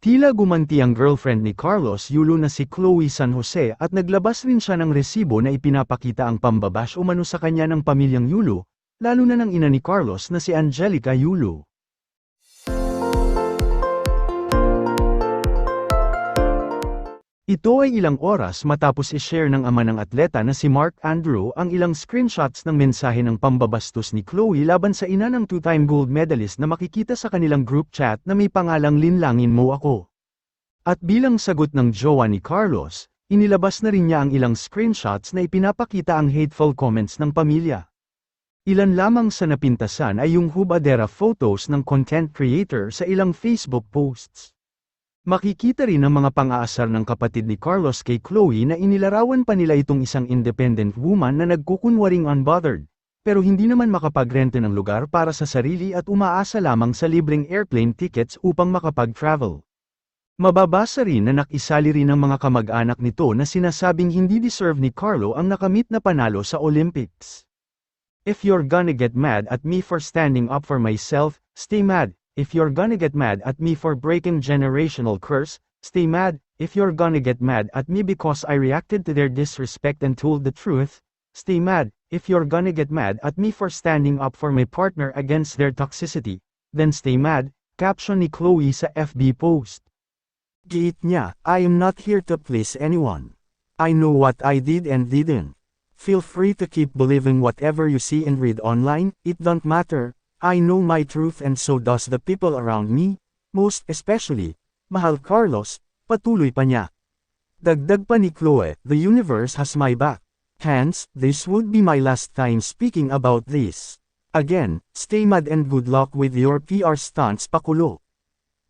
Tila gumanti ang girlfriend ni Carlos Yulo na si Chloe San Jose at naglabas rin siya ng resibo na ipinapakita ang pambabash umano sa kanya ng pamilyang Yulo, lalo na ng ina ni Carlos na si Angelica Yulo. Ito ay ilang oras matapos i-share ng ama ng atleta na si Mark Andrew ang ilang screenshots ng mensahe ng pambabastos ni Chloe laban sa ina ng two-time gold medalist na makikita sa kanilang group chat na may pangalang Linlangin mo ako. At bilang sagot ng jowa ni Carlos, inilabas na rin niya ang ilang screenshots na ipinapakita ang hateful comments ng pamilya. Ilan lamang sa napintasan ay yung hubadera photos ng content creator sa ilang Facebook posts. Makikita rin ang mga pang-aasar ng kapatid ni Carlos kay Chloe na inilarawan pa nila itong isang independent woman na nagkukunwaring unbothered, pero hindi naman makapagrente ng lugar para sa sarili at umaasa lamang sa libreng airplane tickets upang makapag-travel. Mababasa rin na nakisali rin ng mga kamag-anak nito na sinasabing hindi deserve ni Carlo ang nakamit na panalo sa Olympics. If you're gonna get mad at me for standing up for myself, stay mad. If you're gonna get mad at me for breaking generational curse, stay mad. If you're gonna get mad at me because I reacted to their disrespect and told the truth, stay mad. If you're gonna get mad at me for standing up for my partner against their toxicity, then stay mad. Caption ni Chloe sa FB post. Giit niya, I am not here to please anyone. I know what I did and didn't. Feel free to keep believing whatever you see and read online, it don't matter. I know my truth and so does the people around me, most especially, Mahal Carlos, patuloy pa niya. Dagdag pa ni Chloe, the universe has my back. Hence, this would be my last time speaking about this. Again, stay mad and good luck with your PR stunts pakulo.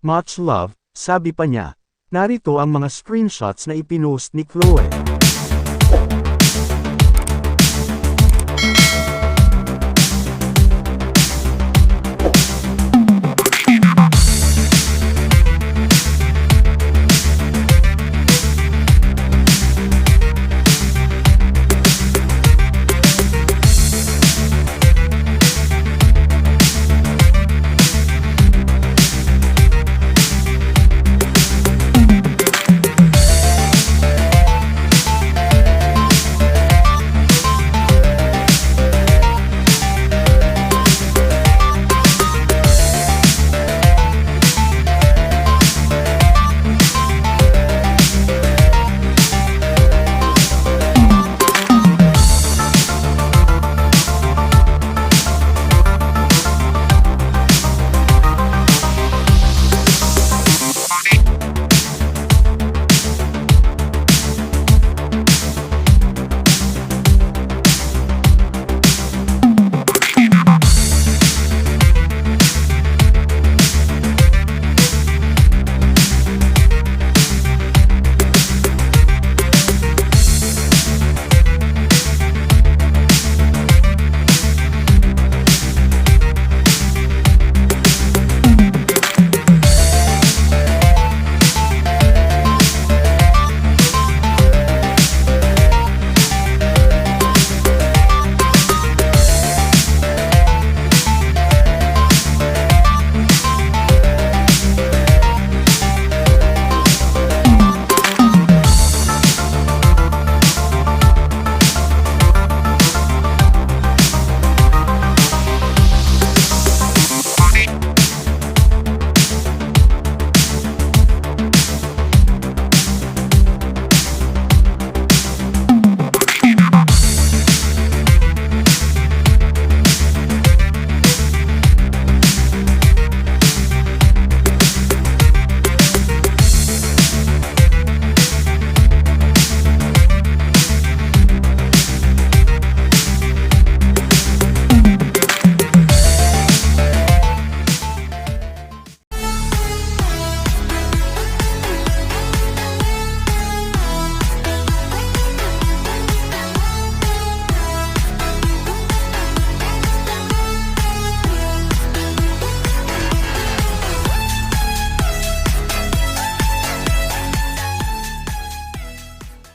Much love, sabi pa niya. Narito ang mga screenshots na ipinost ni Chloe.